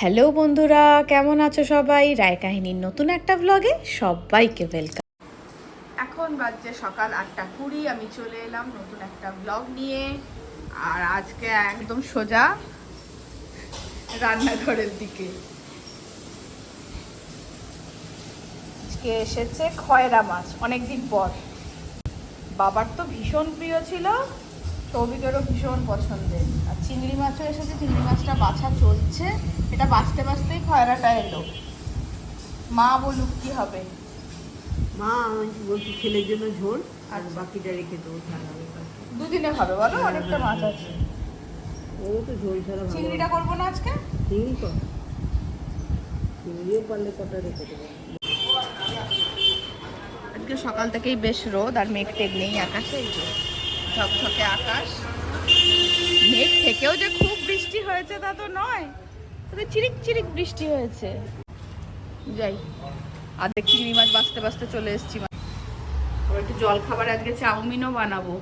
Hello বন্ধুরা, কেমন আছো সবাই? রায় কাহিনীর নতুন একটা ব্লগে সবাইকে ওয়েলকাম এখন বাজছে সকাল আটটা কুড়ি, আমি চলে এলাম নতুন একটা ব্লগ নিয়ে। আর আজকে একদম সোজা রান্নাঘরের দিকে। আজকে এসেছে খয়রা মাছ, অনেকদিন পর। বাবার তো ভীষণ প্রিয় ছিল। সৌভিকেরও ভীষণ পছন্দের। আর চিংড়ি মাছও এসেছে চিংড়ি মাছটা বাছা চলছে। এটা বাঁচতে বাঁচতেই খয়রাটা এলো। মা বলুক কি হবে। মা আমি বলছি ছেলের জন্য ঝোল আর বাকিটা রেখে দেবো। দুদিনে হবে বলো? অনেকটা মাছ আছে। ও তো ঝোল ছাড়া চিংড়িটা করব না আজকে? চিংড়ি কর চিংড়িও পারলে কটা রেখে দেবো। আজকে সকাল থেকেই বেশ রোদ আর মেঘ টেঘ নেই আকাশে ঝকঝকে আকাশ। মেঘ থেকেও যে খুব বৃষ্টি হয়েছে তা তো নয় তবে চিরিক চিরিক বৃষ্টি হয়েছে। যাই দেখি চিংড়ি মাছ বাঁচতে বাঁচতে চলে এসেছি। একটু জল খাবার, আজকে চাউমিনও বানাবো।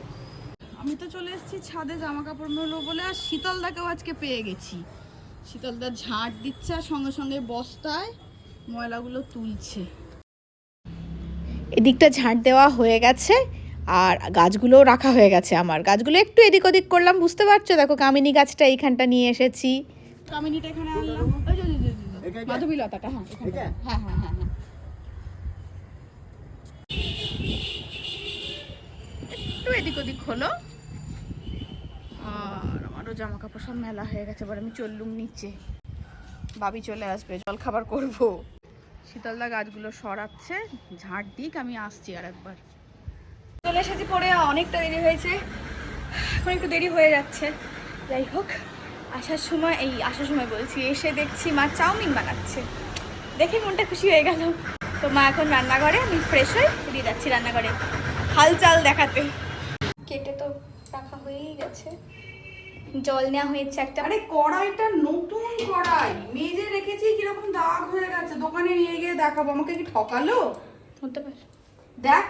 আমি তো চলে এসেছি ছাদে জামা কাপড় মেলো বলে, আর শীতলদাকেও আজকে পেয়ে গেছি। শীতলদা ঝাঁট দিচ্ছে আর সঙ্গে সঙ্গে বস্তায় ময়লাগুলো তুলছে। এদিকটা ঝাঁট দেওয়া হয়ে গেছে। আর গাছগুলোও রাখা হয়ে গেছে আমার। গাছগুলো একটু এদিক ওদিক করলাম বুঝতে পারছ? দেখো কামিনী গাছটা এইখানটা নিয়ে এসেছি। কামিনীটা এখানে আনলাম। হ্যাঁ হ্যাঁ হ্যাঁ হ্যাঁ হ্যাঁ। একটু এদিক ওদিক হলো। আর আমারও জামা কাপড় সব মেলা হয়ে গেছে এবার আমি চললুম নিচে। বাবি চলে আসবে জল খাবার করব। শীতলদা গাছগুলো সরাচ্ছে ঝাড় দিক আমি আসছি আর একবার চলে এসেছি পরে অনেকটা দেরি হয়েছে। এখন একটু দেরি হয়ে যাচ্ছে। যাই হোক আসার সময় এই আসার সময় বলছি এসে দেখছি মা চাউমিন বানাচ্ছে। দেখে মনটা খুশি হয়ে গেল। তো মা এখন রান্নাঘরে আমি ফ্রেশ হয়ে বেরিয়ে যাচ্ছি রান্নাঘরে। হালচাল দেখাতে। কেটে তো রাখা হয়েই গেছে। জল নেওয়া হয়েছে একটা। আরে কড়াইটা নতুন কড়াই। মেজে রেখেছি কীরকম দাগ হয়ে গেছে। দোকানে নিয়ে গিয়ে দেখাবো। আমাকে কি ঠকালো? হতে পারে। দেখ।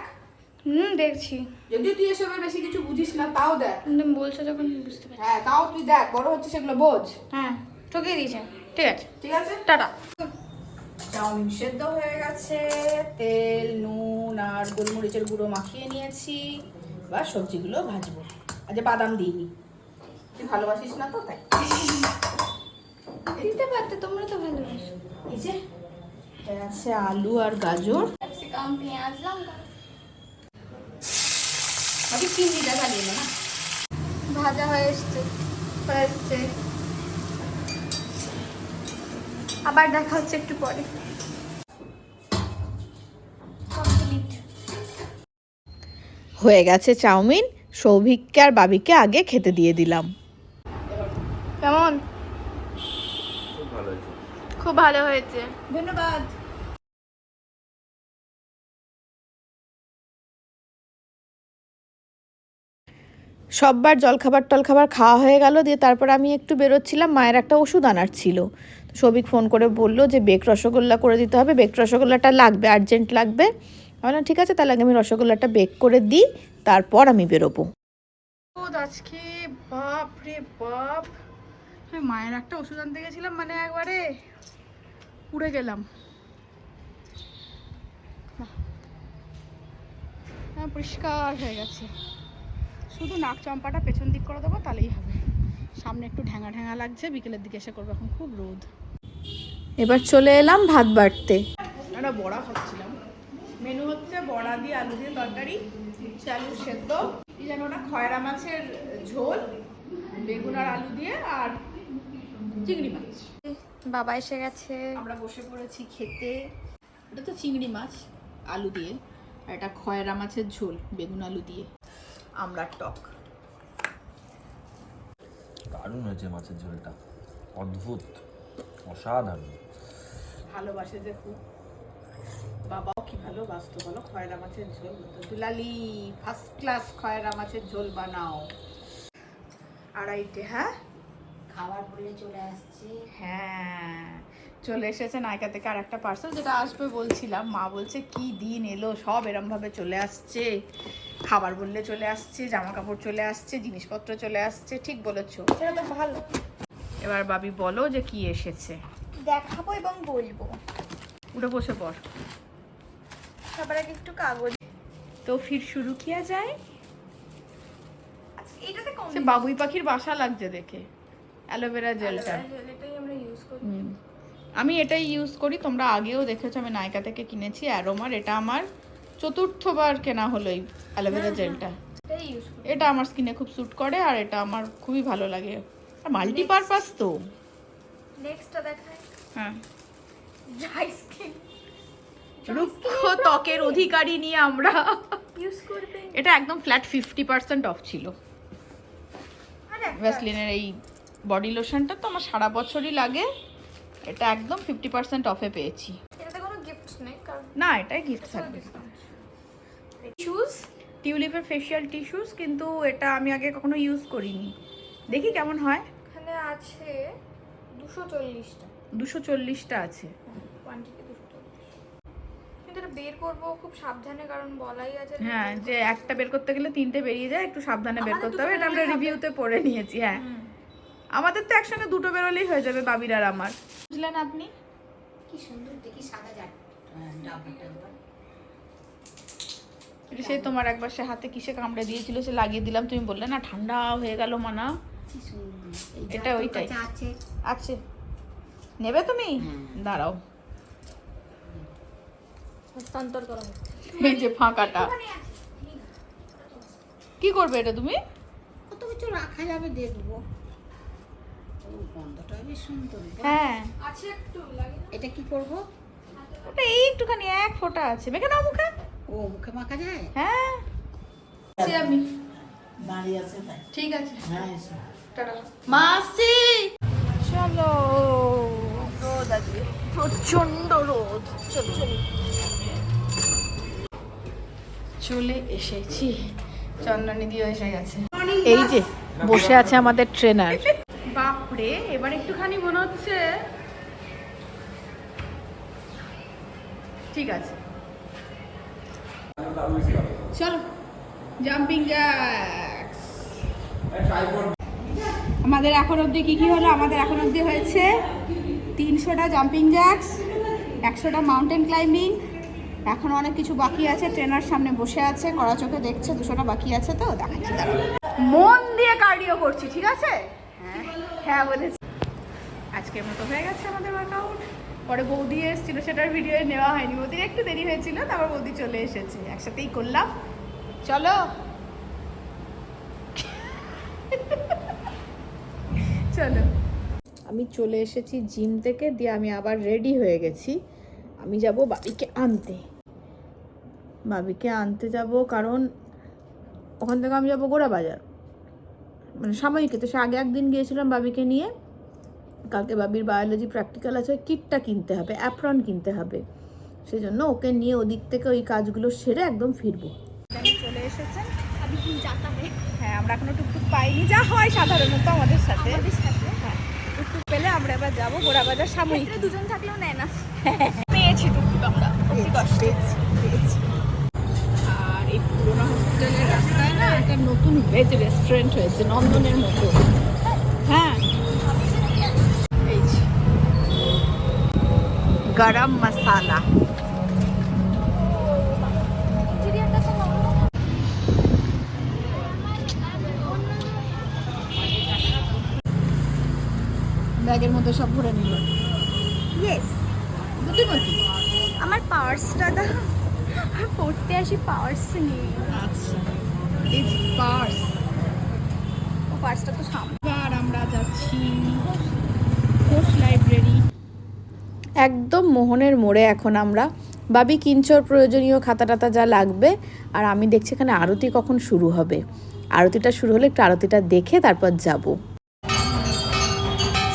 হুম দেখছি। যদিও তুই এসবের বেশি কিছু বুঝিস না তাও দেখ। কিন্তু বলছো যখন বুঝতে পারছি। হ্যাঁ তাও তুই দেখ বড় হচ্ছে সেগুলো বোঝ। হ্যাঁ ঠকিয়ে দিয়েছে। ঠিক আছে। ঠিক আছে? টাটা। চাউমিন সেদ্ধ হয়ে গেছে তেল নুন আর গোলমরিচের গুঁড়ো মাখিয়ে নিয়েছি বা সবজিগুলো ভাজবো। আজ বাদাম দিইনি। তুই ভালোবাসিস না তো তাই। দিতে পারতে তোমরা তো ভালোবাসো। এই যে আছে আলু আর গাজর। ক্যাপসিকাম পেঁয়াজ লঙ্কা। চিংড়িটা জ্বালিয়ে না ভাজা হয়ে এসছে হয়ে এসছে। আবার দেখা হচ্ছে একটু পরে। হয়ে গেছে চাউমিন সৌভিককে আর বাবিকে আগে খেতে দিয়ে দিলাম। কেমন? খুব ভালো হয়েছে। ধন্যবাদ। সববার জলখাবার টলখাবার খাওয়া হয়ে গেল, দিয়ে তারপর আমি একটু বেরোচ্ছিলাম, মায়ের একটা ওষুধ আনার ছিল। তো সৌভিক ফোন করে বলল যে, বেক রসগোল্লা করে দিতে হবে, বেক রসগোল্লাটা লাগবে, আর্জেন্ট লাগবে। আমি ঠিক আছে, তাহলে আমি রসগোল্লাটা বেক করে দিই, তারপর আমি বেরোবো। আজকে, বাপ রে বাপ। মায়ের একটা ওষুধ আনতে গেছিলাম মানে একবারে উড়ে গেলাম। হ্যাঁ পরিষ্কার হয়ে গেছে। শুধু নাক চম্পাটা পেছন দিক করে দেবো তাহলেই হবে। সামনে একটু ঢ্যাঙা ঢ্যাঙা লাগছে বিকেলের দিকে এসে করব এখন খুব রোদ। এবার চলে এলাম ভাত বাড়তে। একটা বড়া খাচ্ছিলাম। মেনু হচ্ছে বড়া দিয়ে আলু দিয়ে তরকারি হচ্ছে আলু সেদ্ধ। এই যেন ওটা খয়রা মাছের ঝোল বেগুন আর আলু দিয়ে আর চিংড়ি মাছ। বাবা এসে গেছে। আমরা বসে পড়েছি খেতে। এটা তো চিংড়ি মাছ আলু দিয়ে। আর এটা খয়রা মাছের ঝোল বেগুন আলু দিয়ে। আমরা টক। দারুণ হয়েছে মাছের ঝোলটা। অদ্ভুত অসাধারণ। ভালোবাসে যে খুব। বাবাও কি ভালো ভালোবাসতো বলো খয়রা মাছের ঝোল। বলতো দুলালি ফার্স্ট ক্লাস খয়রা মাছের ঝোল বানাও। আড়াইটে হ্যাঁ? খাবার পরে চলে আসছে। হ্যাঁ। চলে এসেছে নায়িকা থেকে আর একটা পার্সেল যেটা আসবে বলছিলাম। মা বলছে কি দিন এলো সব এরমভাবে চলে আসছে। খাবার বললে চলে আসছে জামা কাপড় চলে আসছে জিনিসপত্র চলে আসছে ঠিক বলেছ। সেটা তো ভালো। এবার বাবি বলো যে কি এসেছে। দেখাবো এবং বলব। উঠে বসে পড়। সবার আগে একটু কাগজ। তো ফির শুরু কিয়া যায়? আচ্ছা এটাতে কম সে বাবুই পাখির বাসা লাগছে দেখে। অ্যালোভেরা জেলটা। এটাই আমরা ইউজ করি। আমি এটাই ইউজ করি। তোমরা আগেও দেখেছ আমি নায়িকা থেকে কিনেছি অ্যারোমার। এটা আমার চতুর্থবার কেনা হলো এই অ্যালোভেরা জেলটা। এটাই ইউজ করি। এটা আমার স্কিনে খুব স্যুট করে আর এটা আমার খুবই ভালো লাগে। আর মাল্টিপারপাস তো। নেক্সটটা দেখাই। হ্যাঁ। ড্রাই স্কিন রুক্ষ ত্বকের অধিকারী নিয়ে আমরা। ইউজ এটা একদম ফ্ল্যাট ফিফটি পার্সেন্ট অফ ছিল। ভ্যাসলিনের এই বডি লোশনটা তো আমার সারা বছরই লাগে। এটা একদম ফিফটি পার্সেন্ট অফে পেয়েছি। এটাতে কোনো গিফট নেই কারণ না এটাই গিফট থাকবে। শুজ টিউলিপের ফেশিয়াল টিস্যুস কিন্তু এটা আমি আগে কখনো ইউজ করিনি। দেখি কেমন হয়। এখানে আছে দুশো চল্লিশটা। দুশো চল্লিশটা আছে। কোয়ান্টিটি দুশো কিন্তু এটা বের করব খুব সাবধানে কারণ বলাই আছে হ্যাঁ যে একটা বের করতে গেলে তিনটে বেরিয়ে যায় একটু সাবধানে বের করতে হবে। এটা আমরা রিভিউতে পড়ে নিয়েছি হ্যাঁ। আমাদের তো একসঙ্গে দুটো বেরোলেই হয়ে যাবে বাবির আর আমার। বুঝলেন আপনি? কি সুন্দর দেখি সাদা জাট ডাব্বা সেই তোমার একবার সে হাতে কিসে কামড়ে দিয়েছিল সে লাগিয়ে দিলাম তুমি বললে না ঠান্ডা হয়ে গেল মানা। এটা ওইটাই। আছে। আছে। নেবে তুমি। দাঁড়াও। হস্তান্তর করা। এই যে ফাঁকাটা। কি করবে এটা তুমি? কত কিছু রাখা যাবে দেখব। গন্ধটা বেশ সুন্দর হ্যাঁ। আছে একটু এটা কি করব? ওটা এই একটুখানি এক ফোঁটা আছে। মেখে নাও মুখে। ও মুখে মাখা যায়? হ্যাঁ। আমি। দাঁড়িয়ে আছে তাই। ঠিক আছে। হ্যাঁ। মাসি! চলো। রোদ আজকে প্রচণ্ড রোদ। চলো চলো। চলে এসেছি। চন্দনী দিয়ে এসে গেছে। এই যে বসে আছে আমাদের ট্রেনার বাপরে, এবার একটুখানি মনে হচ্ছে। ঠিক আছে। চলো জাম্পিং আমাদের এখন অবধি কী কী হলো? আমাদের এখন অবধি হয়েছে তিনশোটা জাম্পিং জ্যাক্স একশোটা মাউন্টেন ক্লাইম্বিং এখন অনেক কিছু বাকি আছে। ট্রেনার সামনে বসে আছে, কড়া চোখে দেখছে, দুশোটা বাকি আছে তো, দেখাচ্ছি। মন দিয়ে কার্ডিও করছি, ঠিক আছে? হ্যাঁ বলেছি। আজকের মতো হয়ে গেছে আমাদের ওয়ার্কআউট পরে বৌদি এসেছিল, সেটার ভিডিও নেওয়া হয়নি। বৌদির একটু দেরি হয়েছিল, তারপর বৌদি চলে এসেছে। একসাথেই করলাম। চলো। চলো। আমি চলে এসেছি জিম থেকে, দিয়ে আমি আবার রেডি হয়ে গেছি। আমি যাব বাবিকে আনতে। বাবিকে আনতে যাব কারণ ওখান থেকে আমি যাব গোড়া বাজার মানে সাময়িকী তো সে আগে একদিন গিয়েছিলাম বাবিকে নিয়ে। কালকে বাবির বায়োলজি প্র্যাকটিক্যাল আছে কিটটা কিনতে হবে অ্যাপ্রন কিনতে হবে। সেই জন্য ওকে নিয়ে ওদিক থেকে ওই কাজগুলো সেরে একদম ফিরবো। চলে যাতা হয় আমরা এখনও টুকটুক পাইনি। যা হয় সাধারণত আমাদের সাথে। আমাদের সাথে। হ্যাঁ টুকটুক পেলে আমরা এবার যাব গোড়া বাজার সাময়িক। দুজন থাকলেও নেয় না। পেয়েছি টুকটুক আমরা কষ্টে আর এই পুরোনো হসপিটালের রাস্তায় না একটা নতুন ভেজ রেস্টুরেন্ট হয়েছে নন্দনের মতো। হ্যাঁ। গরম মশালা। ব্যাগের মধ্যে সব ভরে নিল। ইয়েস বুদ্ধিমতী। আমার পার্সটা দা পড়তে আসি পার্স নেই আচ্ছা। ইজ পার্স ও পার্সটা তো সামনে আমরা যাচ্ছি ঘোষ লাইব্রেরি। একদম মোহনের মোড়ে এখন আমরা। বাবি কিঞ্চর প্রয়োজনীয় খাতা টাতা যা লাগবে আর আমি দেখছি এখানে আরতি কখন শুরু হবে। আরতিটা শুরু হলে একটু আরতিটা দেখে তারপর যাব।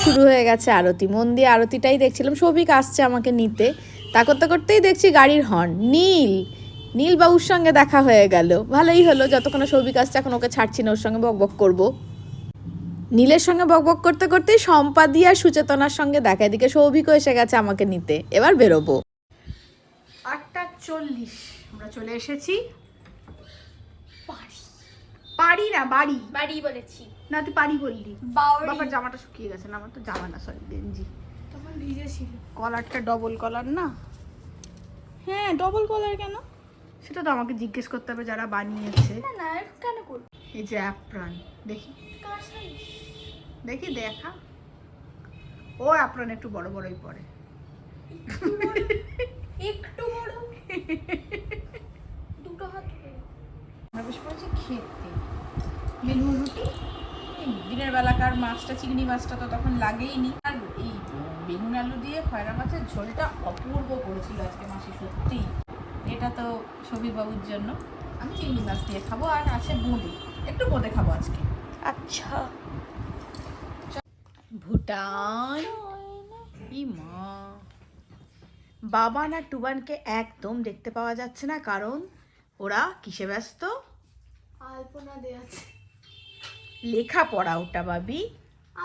শুরু হয়ে গেছে আরতি। মন দিয়ে আরতিটাই দেখছিলাম। সৌভিক আসছে আমাকে নিতে। তা করতে করতেই দেখছি গাড়ির হর্ন। নীল! নীল বাবুর সঙ্গে দেখা হয়ে গেল। ভালোই হলো যতক্ষণ সৌভিক আসছে এখন ওকে ছাড়ছি না ওর সঙ্গে বক বক করব। নীলের সঙ্গে বকবক করতে করতেই সম্পাদি আর সুচেতনার সঙ্গে দেখা। এদিকে সৌভিকও এসে গেছে আমাকে নিতে। এবার বেরোবো। আটটা চল্লিশ। আমরা চলে এসেছি পারি না বাড়ি। বাড়ি বলেছি। না তুই পারি বললি। বাবার জামাটা শুকিয়ে গেছে না আমার তো জামা না সরি গেঞ্জি। তখন ভিজেছিল কলারটা ডবল কলার না? হ্যাঁ ডবল কলার কেন? সেটা তো আমাকে জিজ্ঞেস করতে হবে যারা বানিয়েছে। এই যে অ্যাপ্রান দেখি? দেখি দেখা। ও অ্যাপ্রান একটু বড় বড়ই পড়ে। একটু বড়? দুটো হাত আমরা বসে পড়েছি খেতে। রুটি? দিনের বেলাকার মাছটা চিংড়ি মাছটা তো তখন লাগেইনি আর এই বেগুন আলু দিয়ে খয়রা মাছের ঝোলটা অপূর্ব করেছিল আজকে মাসি সত্যি এটা তো সবির বাবুর জন্য। আমি চিংড়ি মাছ দিয়ে খাব আর আছে বোঁদে একটু বোঁদে খাব আজকে। আচ্ছা। ভুটান? বাবান আর টুবানকে একদম দেখতে পাওয়া যাচ্ছে না কারণ ওরা কিসে ব্যস্ত? আলপনা দেয়া আছে। লেখাপড়া ওটা বাবি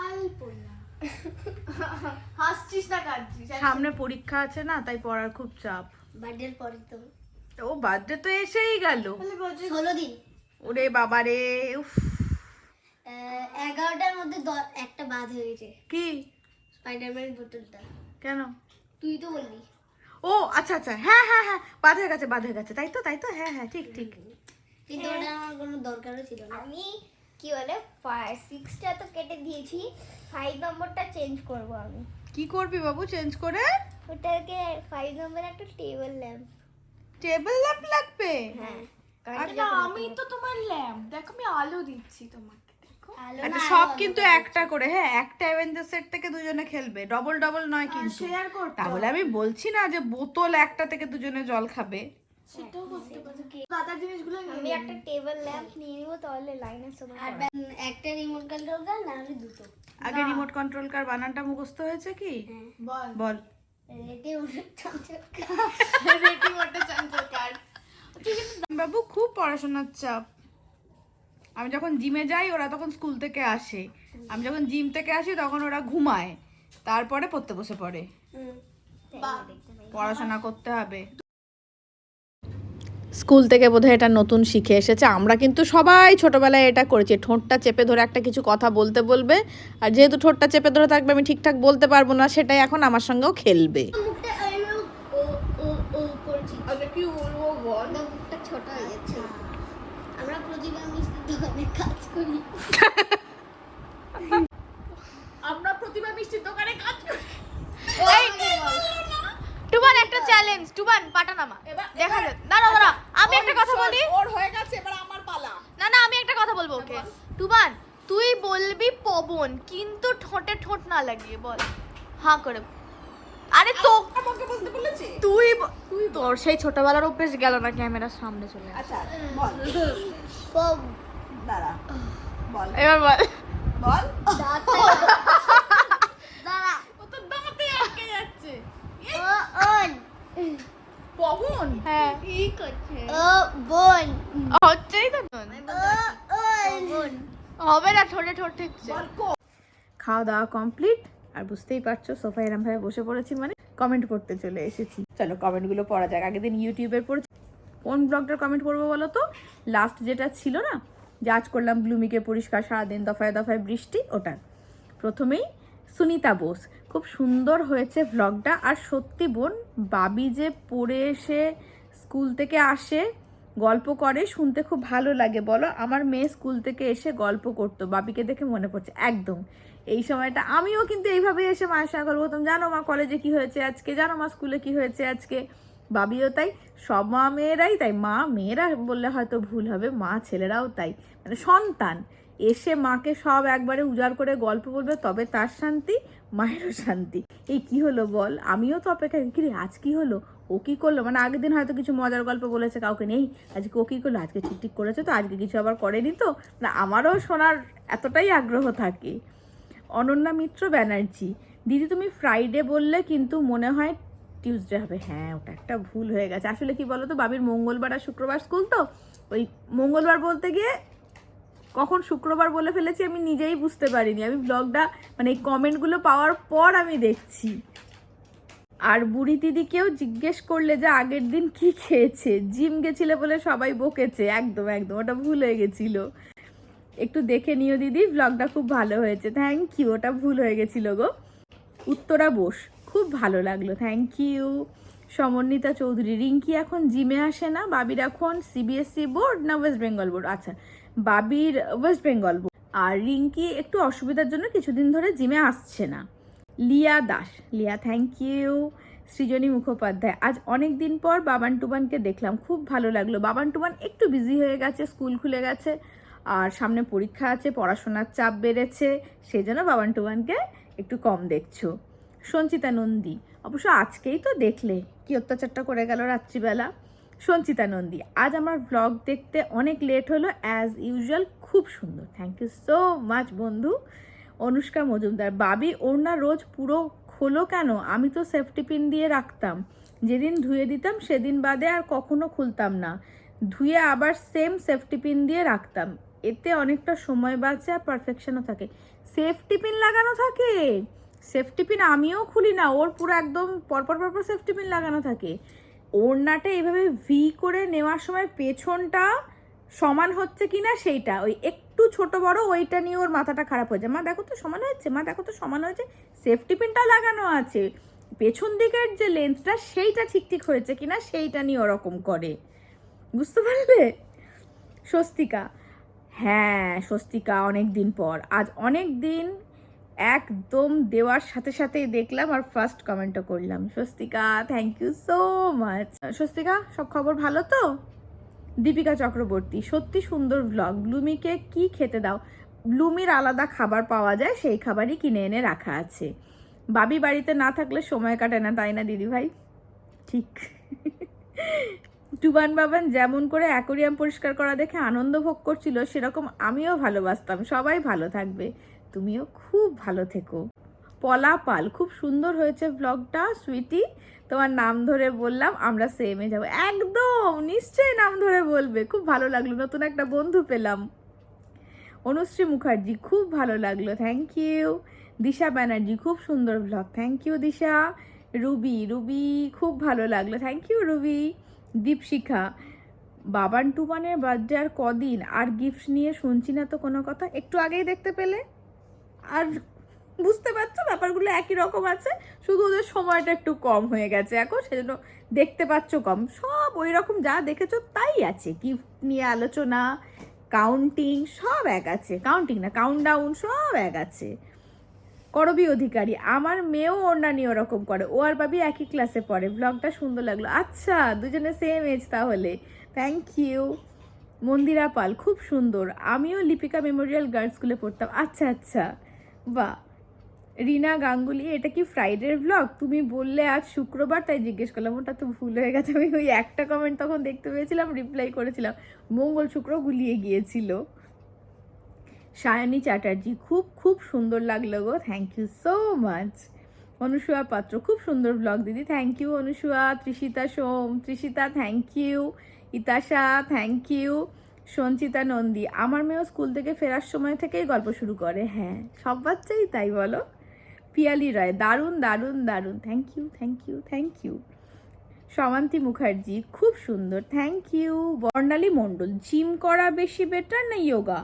আলপনা। হাসছিস না কাঁদছিস। সামনে পরীক্ষা আছে না তাই পড়ার খুব চাপ। বার্থডের পরে তো। ও বার্থডে তো এসেই গেল। ষোলো দিন। ওরে বাবারে উফ। এগারোটার মধ্যে একটা বাদ হয়েছে কি? স্পাইডারম্যান বোতলটা। কেন? তুই তো বললি। ও আচ্ছা আচ্ছা। হ্যাঁ হ্যাঁ হ্যাঁ। বাদ হয়ে গেছে বাদ হয়ে গেছে। তাই তো তাই তো? হ্যাঁ হ্যাঁ ঠিক ঠিক। কিন্তু ওটা আমার কোনো দরকারও ছিল না। আমি কি বলে সিক্সটা তো কেটে দিয়েছি। ফাইভ নম্বরটা চেঞ্জ করব আমি। কি করবি বাবু? চেঞ্জ করে? ওটাকে ফাইভ নম্বর একটা টেবিল ল্যাম্প টেবিল ল্যাম্প লাগবে? হ্যাঁ। আচ্ছা, আমি তো তোমার ল্যাম্প দেখো আমি আলো দিচ্ছি তোমাকে আচ্ছা সব কিন্তু একটা করে হ্যাঁ একটা অ্যাভেঞ্জার সেট থেকে দুজনে খেলবে। ডবল ডবল নয় কিন্তু। শেয়ার করতে তাহলে আমি বলছি না যে বোতল একটা থেকে দুজনে জল খাবে। সেটাও করতে পারো জিনিসগুলো নিয়ে আমি একটা টেবিল ল্যাম্প নিয়ে নিবো তাহলে লাইনের সময় আর একটা রিমোট কন্ট্রোল না হলে দুটো। আগে রিমোট কন্ট্রোল কার বানানটা মুখস্থ হয়েছে কি? বল। বল। বাবু খুব পড়াশোনার চাপ। আমি যখন জিমে যাই ওরা তখন স্কুল থেকে আসে। আমি যখন জিম থেকে আসি তখন ওরা ঘুমায়। তারপরে পড়তে বসে পড়ে। পড়াশোনা করতে হবে। স্কুল থেকে বোধহয় এটা নতুন শিখে এসেছে। আমরা কিন্তু সবাই ছোটবেলায় এটা করেছি। ঠোঁটটা চেপে ধরে একটা কিছু কথা বলতে বলবে। আর যেহেতু ঠোঁটটা চেপে ধরে থাকবে আমি ঠিকঠাক বলতে পারব না সেটাই এখন আমার সঙ্গেও খেলবে। মুখটা এরকম ও ও ও করছি। কি বলব বল? ওটা মুখটা ছোট যাচ্ছে। আমরা প্রতিভা মিষ্টির দোকানে কাজ করি। আমরা প্রতিভা মিষ্টির দোকানে কাজ করি। টুবান একটা চ্যালেঞ্জ টুবান দেখা যাক। দাঁড়া দাঁড়া আমি একটা কথা বলি? ওর হয়ে গেছে এবার আমার পালা। না না আমি একটা কথা বলব ওকে টুবান তুই বলবি পবন কিন্তু ঠোঁটে ঠোঁট না লাগিয়ে বল। হাঁ করে। আরে তো আমাকে বলতে বলেছে? তুই ব- তোর সেই ছোটবেলার অভ্যেস গেল না ক্যামেরার সামনে চলে। আচ্ছা বল। দাঁড়া বল। এবার বল। বল দাঁড়া ও তো দাঁতে আটকে যাচ্ছে ও ওন পবন হ্যাঁ। কি করছে? ও বোন। হচ্ছেই তো। ও হবে না ঠোঁটে ঠোঁট ঠেকছে। খাওয়া দাওয়া কমপ্লিট আর বুঝতেই পারছ সোফা এরম ভাবে বসে পড়েছি মানে কমেন্ট করতে চলে এসেছি। চলো কমেন্টগুলো পড়া যাক আগের দিন ইউটিউবের পড়েছি। কোন ব্লগটার কমেন্ট করব বলো তো? লাস্ট যেটা ছিল না যে আজ করলাম ব্লুমিকে পরিষ্কার সারাদিন দফায় দফায় বৃষ্টি ওটার প্রথমেই সুনিতা বোস। খুব সুন্দর হয়েছে ভ্লগটা আর সত্যি বোন, বাবি যে পড়ে এসে স্কুল থেকে আসে, গল্প করে, শুনতে খুব ভালো লাগে। বলো, আমার মেয়ে স্কুল থেকে এসে গল্প করতো। বাবিকে দেখে মনে পড়ছে, একদম। এই সময়টা আমিও কিন্তু এইভাবে এসে মায়ের সঙ্গে গল্প করতাম জানো মা কলেজে কি হয়েছে আজকে? জানো মা স্কুলে কি হয়েছে আজকে? বাবিও তাই, সব মা মেয়েরাই তাই। মা, মেয়েরা বললে হয়তো ভুল হবে, মা ছেলেরাও তাই। মানে সন্তান। এসে মাকে সব একবারে উজাড় করে গল্প বলবে, তবে তার শান্তি, মায়েরও শান্তি। এই কি হলো বল? আমিও তো অপেক্ষা কি রে আজ কি হলো? ও কি করল? মানে আগের দিন হয়তো কিছু মজার গল্প বলেছে, কাউকে নেই। আজকে ও কি করল? আজকে ঠিক ঠিক করেছে তো? আজকে কিছু আবার করেনি তো? না, আমারও শোনার এতটাই আগ্রহ থাকে। অনন্যা মিত্র ব্যানার্জি, দিদি, তুমি ফ্রাইডে বললে কিন্তু মনে হয় টিউসডে হবে। হ্যাঁ ওটা একটা ভুল হয়ে গেছে। আসলে কি বলো তো বাবির মঙ্গলবার আর শুক্রবার স্কুল তো। ওই মঙ্গলবার বলতে গিয়ে কখন শুক্রবার বলে ফেলেছি আমি নিজেই বুঝতে পারিনি। আমি ব্লগটা মানে এই কমেন্টগুলো পাওয়ার পর আমি দেখছি। আর বুড়ি দিদিকেও জিজ্ঞেস করলে যে আগের দিন কি খেয়েছে? জিম গেছিলে বলে সবাই বকেছে। একদম একদম, ওটা ভুল হয়ে গেছিল। একটু দেখে নিও দিদি ব্লগটা খুব ভালো হয়েছে। থ্যাংক ইউ ওটা ভুল হয়ে গেছিল গো। উত্তরা বোস, খুব ভালো লাগল। থ্যাংক ইউ সমন্বিতা চৌধুরী, রিঙ্কি এখন জিমে আসে না, বাবির এখন সিবিএসসি বোর্ড না ওয়েস্ট বেঙ্গল বোর্ড আচ্ছা বাবির ওয়েস্ট বেঙ্গল আর রিঙ্কি একটু অসুবিধার জন্য কিছুদিন ধরে জিমে আসছে না। লিয়া দাস। লিয়া থ্যাংক ইউ সৃজনী মুখোপাধ্যায়। আজ অনেক দিন পর বাবান টুবানকে দেখলাম। খুব ভালো লাগল। বাবান টুবান একটু বিজি হয়ে গেছে স্কুল খুলে গেছে। আর সামনে পরীক্ষা আছে, পড়াশোনার চাপ বেড়েছে। সেই জন্য বাবান টুবানকে একটু কম দেখছ। সঞ্চিতা নন্দী। অবশ্য আজকেই তো দেখলে। কি অত্যাচারটা করে গেল রাত্রিবেলা। সঞ্চিতা নন্দী। আজ আমার ব্লগ দেখতে অনেক লেট হলো অ্যাজ ইউজুয়াল খুব সুন্দর। থ্যাংক ইউ সো মাচ বন্ধু। অনুষ্কা মজুমদার, বাবি, ওড়না রোজ পুরো খোলো কেন? আমি তো সেফটি পিন দিয়ে রাখতাম। যেদিন ধুয়ে দিতাম, সেদিন বাদে আর কখনো খুলতাম না। ধুয়ে আবার সেম সেফটি পিন দিয়ে রাখতাম। এতে অনেকটা সময় বাঁচে আর পারফেকশনও থাকে। সেফটি পিন লাগানো থাকে? সেফটি পিন আমিও খুলি না, ওর পুরো একদম পরপর পরপর সেফটি পিন লাগানো থাকে। ওড়নাটা এইভাবে ভি করে নেওয়ার সময় পেছনটা সমান হচ্ছে কি না সেইটা, ওই একটু ছোট বড়, ওইটা নিয়ে ওর মাথাটা খারাপ হয়ে যায় মা, দেখো তো সমান হয়েছে, মা, দেখো তো সমান হয়েছে। সেফটি পিনটা লাগানো আছে। পেছন দিকের যে লেন্সটা সেইটা ঠিক ঠিক হয়েছে কিনা সেইটা নিয়ে ওরকম করে। বুঝতে পারলে? স্বস্তিকা। হ্যাঁ স্বস্তিকা অনেক দিন পর। আজ অনেক দিন একদম দেওয়ার সাথে সাথেই দেখলাম আর ফার্স্ট কমেন্টও করলাম। Swastika thank you so much Swastika, সব খবর ভালো তো? দীপিকা চক্রবর্তী, সত্যি সুন্দর ব্লগ ব্লুমিকে কি খেতে দাও? ব্লুমির আলাদা খাবার পাওয়া যায়, সেই খাবারই কিনে এনে রাখা আছে। বাবি বাড়িতে না থাকলে সময় কাটে না, তাই না দিদি ভাই ঠিক। টুবান বাবান, যেমন করে অ্যাকোরিয়াম পরিষ্কার করা দেখে আনন্দ ভোগ করছিল, সেরকম আমিও ভালোবাসতাম। সবাই ভালো থাকবে। তুমিও খুব ভালো থেকো। পলা পাল খুব সুন্দর হয়েছে ব্লগটা সুইটি। তোমার নাম ধরে বললাম, আমরা সেমে যাব। একদম, নিশ্চয়ই নাম ধরে বলবে। খুব ভালো লাগল, নতুন একটা বন্ধু পেলাম। অনুশ্রী মুখার্জি, খুব ভালো লাগল থ্যাংক ইউ দিশা ব্যানার্জি, খুব সুন্দর blog thank you Disha. Ruby Ruby, খুব ভালো লাগল thank you Ruby. Dipshikha, Baban টুবানের বার্থডে আর কদিন? আর গিফট নিয়ে শুনছি না তো কোনো কথা, একটু আগেই দেখতে পেলে? আর বুঝতে পারছ, ব্যাপারগুলো একই রকম আছে, শুধু ওদের সময়টা একটু কম হয়ে গেছে এখন, সেজন্য দেখতে পাচ্ছ কম। সব ওই রকম যা দেখেছ তাই আছে গিফট নিয়ে আলোচনা কাউন্টিং সব এক আছে। কাউন্টিং না কাউন্ট ডাউন সব এক আছে। করবি অধিকারী, আমার মেয়েও ওড়না নিয়ে ওরকম করে, ও আর বাবি একই ক্লাসে পড়ে ব্লগটা সুন্দর লাগল। আচ্ছা দুজনে সেম এজ তাহলে। থ্যাংক ইউ মন্দিরা পাল খুব সুন্দর। আমিও লিপিকা মেমোরিয়াল গার্লস স্কুলে পড়তাম। আচ্ছা আচ্ছা। বাহ। রিনা গাঙ্গুলি, এটা কি ফ্রাইডের ব্লগ তুমি বললে আজ শুক্রবার, তাই জিজ্ঞেস করলাম, ওটা তো ভুল হয়ে গেছে। আমি ওই একটা কমেন্ট তখন দেখতে পেয়েছিলাম রিপ্লাই করেছিলাম, মঙ্গল শুক্র গুলিয়ে গিয়েছিল। সায়নী চ্যাটার্জি, খুব খুব সুন্দর লাগল গো thank you so much Anusuya Patra, খুব সুন্দর ব্লগ দিদি thank you Anusuya Trishita Som Trishita thank you Itasha thank you Sanchita Nandi, আমার মেয়েও স্কুল থেকে ফেরার সময় থেকেই গল্প শুরু করে। হ্যাঁ সব বাচ্চাই তাই বলো? পিয়ালি রায়, দারুণ দারুণ দারুণ। Thank you thank you thank you Samanti Mukherjee, খুব সুন্দর। Thank you Barnali Mondal gym করা বেশি বেটার না ইয়োগা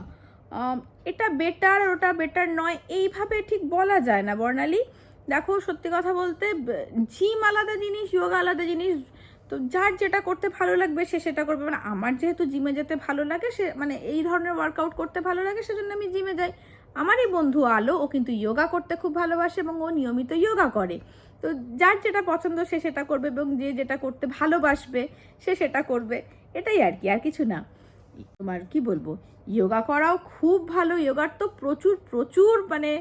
এটা বেটার ওটা বেটার নয়, এইভাবে ঠিক বলা যায় না বর্ণালী। দেখো, সত্যি কথা বলতে জিম আলাদা জিনিস যোগা আলাদা জিনিস তো যার যেটা করতে ভালো লাগবে সে সেটা করবে। মানে আমার যেহেতু জিমে যেতে ভালো লাগে, সে মানে এই ধরনের ওয়ার্কআউট করতে ভালো লাগে, সেজন্য আমি জিমে যাই। আমারই বন্ধু আলো, ও কিন্তু যোগা করতে খুব ভালোবাসে এবং ও নিয়মিত যোগা করে। তো যার যেটা পছন্দ সে সেটা করবে এবং যে যেটা করতে ভালোবাসবে সে সেটা করবে। এটাই আর কি, আর কিছু না। তোমার কি বলব যোগা করাও খুব ভালো। যোগার তো প্রচুর প্রচুর মানে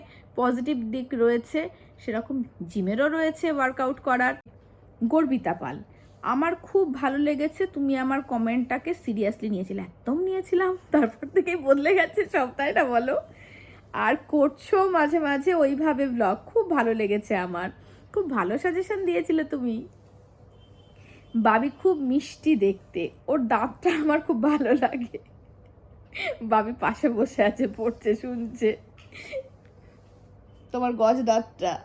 পজিটিভ দিক রয়েছে। সেরকম জিমেরও রয়েছে ওয়ার্কআউট করার। গর্বিতা পাল। আমার খুব ভালো লেগেছে, তুমি আমার কমেন্টটাকে সিরিয়াসলি নিয়েছিলে। একদম নিয়েছিলাম, তারপর থেকেই বদলে গেছে সব, তাই না বলো? আর করছ মাঝে মাঝে ওইভাবে ব্লগ খুব ভালো লেগেছে আমার। খুব ভালো সাজেশন দিয়েছিলে তুমি। বাবি খুব মিষ্টি দেখতে, ওর দাঁতটা আমার খুব ভালো লাগে। বাবি পাশে বসে আছে, পড়ছে, শুনছে। তোমার গজ দাঁতটা।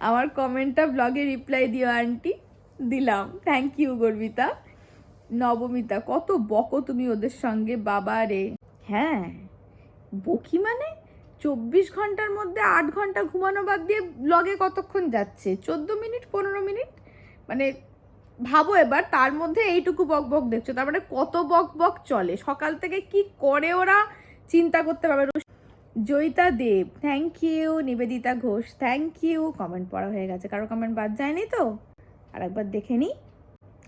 আমার কমেন্টটা ব্লগে রিপ্লাই দিও আন্টি দিলাম। Thank you গর্বিতা। নবমিতা, কত বকো তুমি ওদের সঙ্গে, বাবা রে। হ্যাঁ বকি মানে? চব্বিশ ঘণ্টার মধ্যে আট ঘণ্টা ঘুমানো বাদ দিয়ে ব্লগে কতক্ষণ যাচ্ছে? চোদ্দ মিনিট, পনেরো মিনিট? মানে ভাবো এবার, তার মধ্যে এইটুকু বক বক দেখছ। তার মানে কত বক বক চলে? সকাল থেকে কি করে ওরা চিন্তা করতে পারবে? Joyita Deb thank you Nibedita Ghosh thank you comment পড়া হয়ে গেছে। কারও কমেন্ট বাদ যায়নি তো? আর একবার দেখে নিই।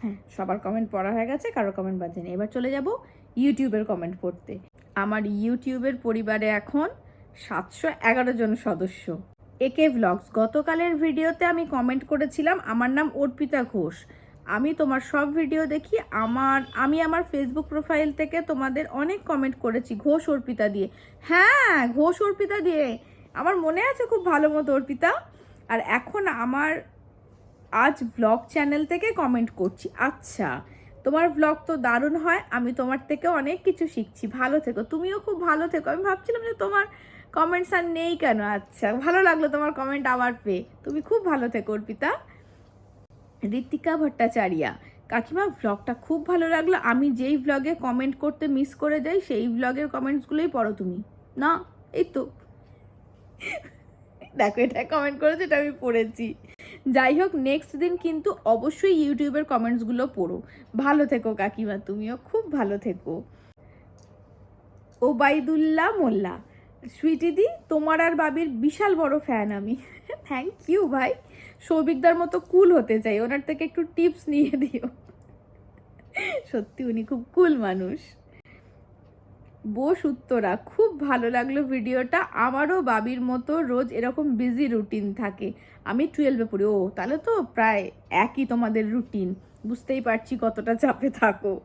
হ্যাঁ সবার কমেন্ট পড়া হয়ে গেছে, কারও কমেন্ট যায়নি এবার চলে যাব ইউটিউবের কমেন্ট পড়তে। আমার ইউটিউবের পরিবারে এখন সাতশো এগারো জন সদস্য। একে ভ্লগস গতকালের ভিডিওতে আমি কমেন্ট করেছিলাম, আমার নাম অর্পিতা ঘোষ। আমি তোমার সব ভিডিও দেখি, আমার, আমি আমার ফেসবুক প্রোফাইল থেকে তোমাদের অনেক কমেন্ট করেছি, ঘোষ অর্পিতা দিয়ে। হ্যাঁ ঘোষ অর্পিতা দিয়ে। আমার মনে আছে খুব ভালো মতো অর্পিতা। আর এখন আমার আজ ব্লগ চ্যানেল থেকে কমেন্ট করছি। আচ্ছা তোমার ব্লগ তো দারুণ হয়, আমি তোমার থেকে অনেক কিছু শিখছি। ভালো থেকো। তুমিও খুব ভালো থেকো। আমি ভাবছিলাম যে তোমার কমেন্টস আর নেই কেন? আচ্ছা ভালো লাগল তোমার কমেন্ট আবার পেয়ে। তুমি খুব ভালো থেকো, অর্পিতা। ঋতিকা ভট্টাচারিয়া, কাকিমা ভ্লগটা খুব ভালো লাগল। আমি যেই ভ্লগে কমেন্ট করতে মিস করে যাই, সেই ভ্লগের কমেন্টসগুলোই পড়ো তুমি। না, এই তো। দেখো, এটা কমেন্ট করেছে, এটা আমি পড়েছি। যাই হোক নেক্সট দিন কিন্তু অবশ্যই ইউটিউবের কমেন্টসগুলো পড়ো। ভালো থেকো কাকিমা, তুমিও খুব ভালো থেকো। ওবাইদুল্লাহ মোল্লা সুইটিদি তোমার আর বাবির বিশাল বড় ফ্যান আমি। থ্যাংক ইউ ভাই। সৌভিকদার মতো কুল হতে চাই, ওনার থেকে একটু টিপস নিয়ে দিও। সত্যি, উনি খুব কুল মানুষ। বোস উত্তরা। খুব ভালো লাগল ভিডিওটা। আমারও বাবির মতো রোজ এরকম বিজি রুটিন থাকে। আমি টুয়েলভে পড়ি। ও, তাহলে তো প্রায় একই তোমাদের রুটিন বুঝতেই পারছি কতটা চাপে থাকো।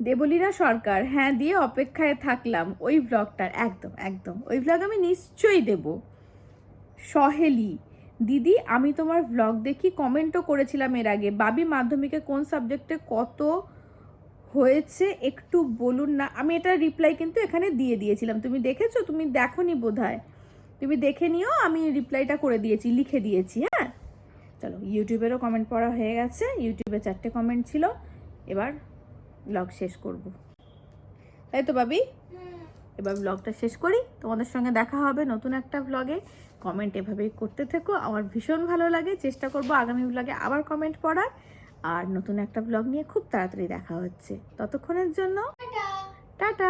দেবলীনা সরকার হ্যাঁ দিয়ে অপেক্ষায় থাকলাম ওই ব্লগটার একদম একদম। ওই ব্লগ আমি নিশ্চয়ই দেব। সহেলি, দিদি, আমি তোমার ব্লগ দেখি। কমেন্টও করেছিলাম এর আগে। বাবি মাধ্যমিকে কোন সাবজেক্টে কত হয়েছে, একটু বলুন না। আমি এটা রিপ্লাই কিন্তু এখানে দিয়ে দিয়েছিলাম। তুমি দেখেছ? তুমি দেখোনি বোধহয়। তুমি দেখে নিও, আমি রিপ্লাইটা করে দিয়েছি, লিখে দিয়েছি হ্যাঁ? চলো ইউটিউবেরও কমেন্ট পড়া হয়ে গেছে। ইউটিউবে চারটে কমেন্ট ছিল। এবার ব্লগ শেষ করব। তাই তো বাবি এবার ব্লগটা শেষ করি। তোমাদের সঙ্গে দেখা হবে নতুন একটা ব্লগে কমেন্ট এভাবেই করতে থেকো। আমার ভীষণ ভালো লাগে। চেষ্টা করব আগামী ব্লগে আবার কমেন্ট পড়ার। আর নতুন একটা ব্লগ নিয়ে খুব তাড়াতাড়ি দেখা হচ্ছে। ততক্ষণের জন্য টাটা।